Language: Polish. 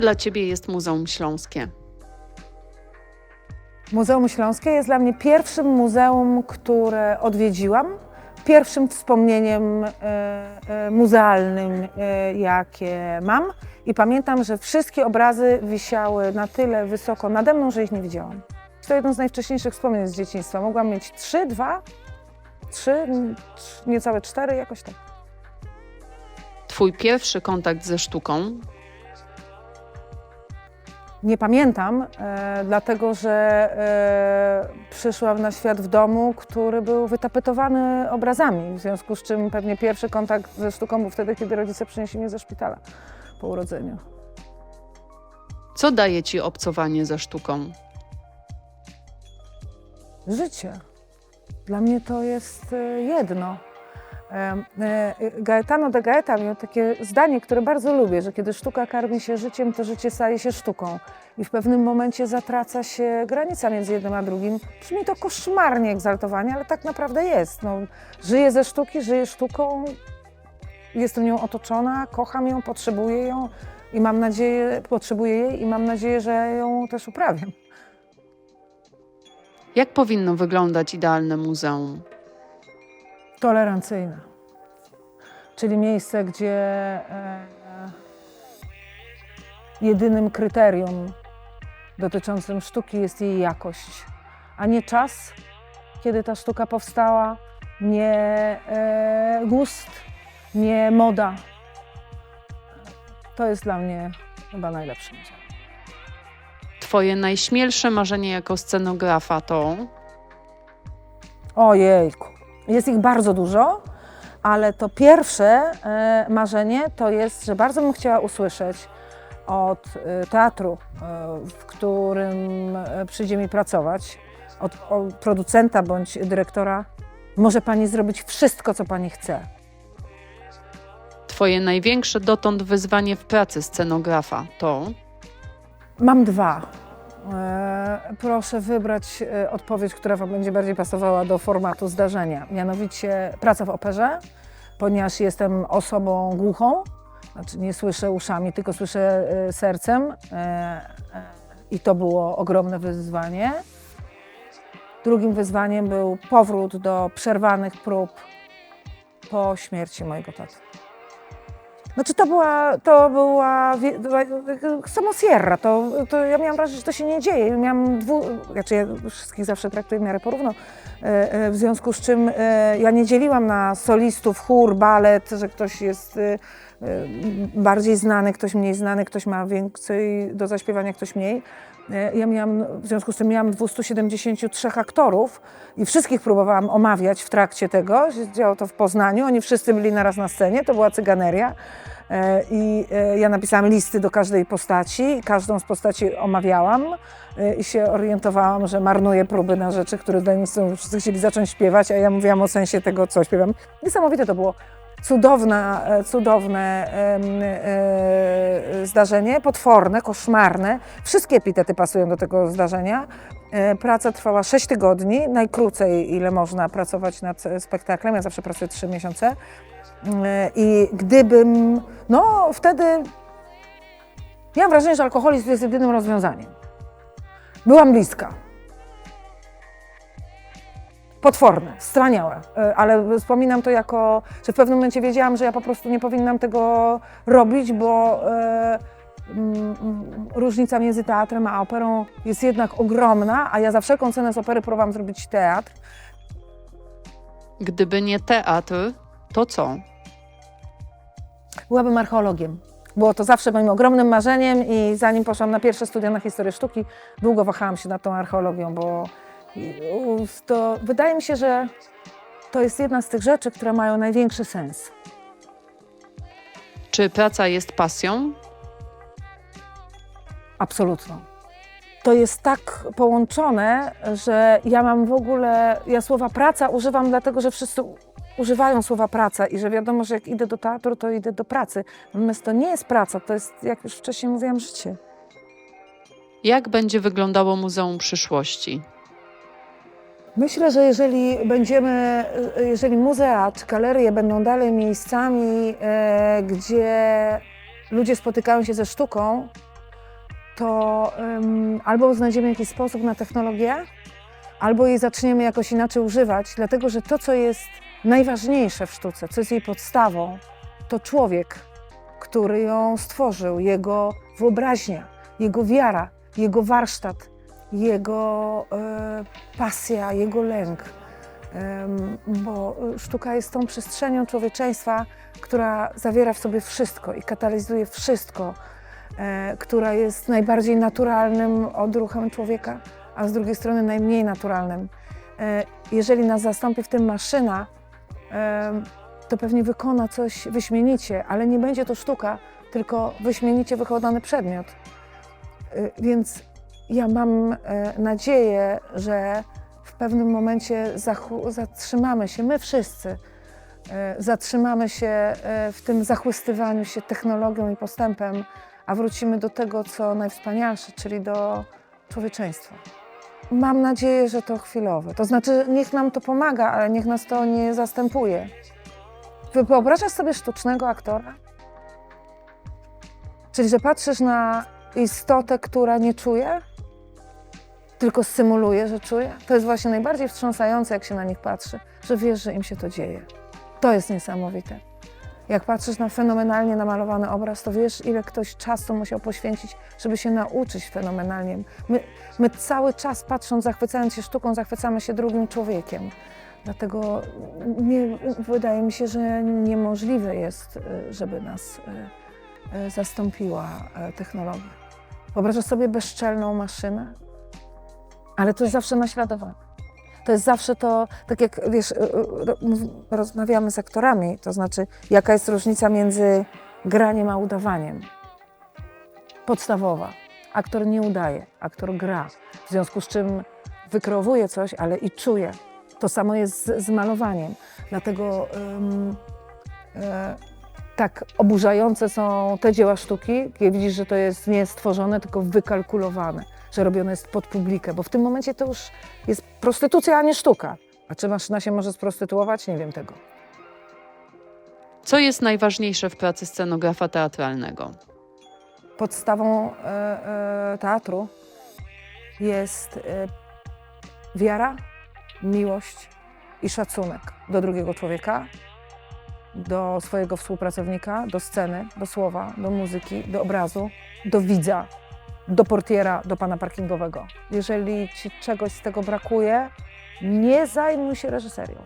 dla ciebie jest Muzeum Śląskie? Muzeum Śląskie jest dla mnie pierwszym muzeum, które odwiedziłam. Pierwszym wspomnieniem e, e, muzealnym, e, jakie mam. I pamiętam, że wszystkie obrazy wisiały na tyle wysoko nade mną, że ich nie widziałam. To jedno z najwcześniejszych wspomnień z dzieciństwa. Mogłam mieć trzy, dwa, trzy, niecałe cztery, jakoś tak. Twój pierwszy kontakt ze sztuką? Nie pamiętam, e, dlatego że e, przyszłam na świat w domu, który był wytapetowany obrazami, w związku z czym pewnie pierwszy kontakt ze sztuką był wtedy, kiedy rodzice przynieśli mnie ze szpitala po urodzeniu. Co daje ci obcowanie ze sztuką? Życie. Dla mnie to jest e, jedno. E, e, Gaetano de Gaeta miał takie zdanie, które bardzo lubię, że kiedy sztuka karmi się życiem, to życie staje się sztuką. I w pewnym momencie zatraca się granica między jednym a drugim. Brzmi to koszmarnie egzaltowanie, ale tak naprawdę jest. No, żyję ze sztuki, żyję sztuką, jestem nią otoczona, kocham ją, potrzebuję ją i mam nadzieję, potrzebuję jej i mam nadzieję, że ją też uprawiam. Jak powinno wyglądać idealne muzeum? Tolerancyjne. Czyli miejsce, gdzie e, jedynym kryterium dotyczącym sztuki jest jej jakość, a nie czas, kiedy ta sztuka powstała, nie e, gust, nie moda. To jest dla mnie chyba najlepsze. muzeum. Twoje najśmielsze marzenie jako scenografa to? Ojejku, jest ich bardzo dużo, ale to pierwsze e, marzenie to jest, że bardzo bym chciała usłyszeć od e, teatru, e, w którym przyjdzie mi pracować, od, od producenta bądź dyrektora, może pani zrobić wszystko, co pani chce. Twoje największe dotąd wyzwanie w pracy scenografa to? Mam dwa. E, Proszę wybrać e, odpowiedź, która Wam będzie bardziej pasowała do formatu zdarzenia. Mianowicie praca w operze, ponieważ jestem osobą głuchą, znaczy nie słyszę uszami, tylko słyszę e, sercem i to było ogromne wyzwanie. Drugim wyzwaniem był powrót do przerwanych prób po śmierci mojego taty. Znaczy to była, to była samo Sierra, to, to ja miałam wrażenie, że to się nie dzieje. Miałam dwu, znaczy ja wszystkich zawsze traktuję w miarę porówno, w związku z czym e, ja nie dzieliłam na solistów, chór, balet, że ktoś jest e, e, bardziej znany, ktoś mniej znany, ktoś ma więcej do zaśpiewania, ktoś mniej. E, Ja miałam, w związku z tym miałam 273 aktorów i wszystkich próbowałam omawiać w trakcie tego. Działo to w Poznaniu, oni wszyscy byli naraz na scenie, to była cyganeria. E, I e, ja napisałam listy do każdej postaci, każdą z postaci omawiałam e, i się orientowałam, że marnuję próby na rzeczy, które dla nich są, wszyscy chcieli zacząć śpiewać, a ja mówiłam o sensie tego, co śpiewam. Niesamowite to było. Cudowne, e, cudowne zdarzenie, potworne, koszmarne. Wszystkie epitety pasują do tego zdarzenia. E, Praca trwała 6 tygodni, najkrócej ile można pracować nad spektaklem. Ja zawsze pracuję 3 miesiące. E, I gdybym, no wtedy miałam wrażenie, że alkoholizm jest jedynym rozwiązaniem. Byłam bliska. Potworne, straniałe, E, ale wspominam to jako, że w pewnym momencie wiedziałam, że ja po prostu nie powinnam tego robić, bo mm, różnica między teatrem a operą jest jednak ogromna, a ja za wszelką cenę z opery próbowałam zrobić teatr. Gdyby nie teatr, to co? Byłabym archeologiem. Było to zawsze moim ogromnym marzeniem i zanim poszłam na pierwsze studia na historię sztuki, długo wahałam się nad tą archeologią, bo to wydaje mi się, że to jest jedna z tych rzeczy, które mają największy sens. Czy praca jest pasją? Absolutną. To jest tak połączone, że ja mam w ogóle, ja słowa praca używam dlatego, że wszyscy używają słowa praca i że wiadomo, że jak idę do teatru, to idę do pracy. Natomiast to nie jest praca, to jest, jak już wcześniej mówiłam, życie. Jak będzie wyglądało Muzeum Przyszłości? Myślę, że jeżeli będziemy, jeżeli muzea czy galerie będą dalej miejscami, e, gdzie ludzie spotykają się ze sztuką, to ym, albo znajdziemy jakiś sposób na technologię, albo jej zaczniemy jakoś inaczej używać, dlatego że to, co jest najważniejsze w sztuce, co jest jej podstawą, to człowiek, który ją stworzył, jego wyobraźnia, jego wiara, jego warsztat, jego e, pasja, jego lęk. Bo y, sztuka jest tą przestrzenią człowieczeństwa, która zawiera w sobie wszystko i katalizuje wszystko, która jest najbardziej naturalnym odruchem człowieka, a z drugiej strony najmniej naturalnym. E, jeżeli nas zastąpi w tym maszyna, em, to pewnie wykona coś wyśmienicie, ale nie będzie to sztuka, tylko wyśmienicie wykonany przedmiot. Więc ja mam e, nadzieję, że w pewnym momencie zatrzymamy się, my wszyscy, e, zatrzymamy się e, w tym zachłystywaniu się technologią i postępem, a wrócimy do tego, co najwspanialsze, czyli do człowieczeństwa. Mam nadzieję, że to chwilowe. To znaczy, niech nam to pomaga, ale niech nas to nie zastępuje. Wy- Wyobrażasz sobie sztucznego aktora? Czyli, że patrzysz na istotę, która nie czuje, tylko symuluje, że czuje? To jest właśnie najbardziej wstrząsające, jak się na nich patrzy, że wiesz, że im się to dzieje. To jest niesamowite. Jak patrzysz na fenomenalnie namalowany obraz, to wiesz, ile ktoś czasu musiał poświęcić, żeby się nauczyć fenomenalnie. My, my cały czas patrząc, zachwycając się sztuką, zachwycamy się drugim człowiekiem. Dlatego nie, wydaje mi się, że niemożliwe jest, y, żeby nas y, y, zastąpiła technologia. Wyobrażasz sobie bezczelną maszynę? Ale to jest zawsze naśladowane. To jest zawsze to, tak jak wiesz, y, y, rozmawiamy z aktorami, to znaczy, jaka jest różnica między graniem a udawaniem. Podstawowa. Aktor nie udaje, aktor gra. W związku z czym wykreowuje coś, ale i czuje. To samo jest z, z malowaniem. Dlatego ym, e, tak oburzające są te dzieła sztuki, kiedy widzisz, że to jest nie stworzone, tylko wykalkulowane, że robione jest pod publikę, bo w tym momencie to już jest prostytucja, a nie sztuka. A czy maszyna się może sprostytuować? Nie wiem tego. Co jest najważniejsze w pracy scenografa teatralnego? Podstawą e, e, teatru jest e, wiara, miłość i szacunek do drugiego człowieka, do swojego współpracownika, do sceny, do słowa, do muzyki, do obrazu, do widza, do portiera, do pana parkingowego. Jeżeli ci czegoś z tego brakuje, nie zajmuj się reżyserią.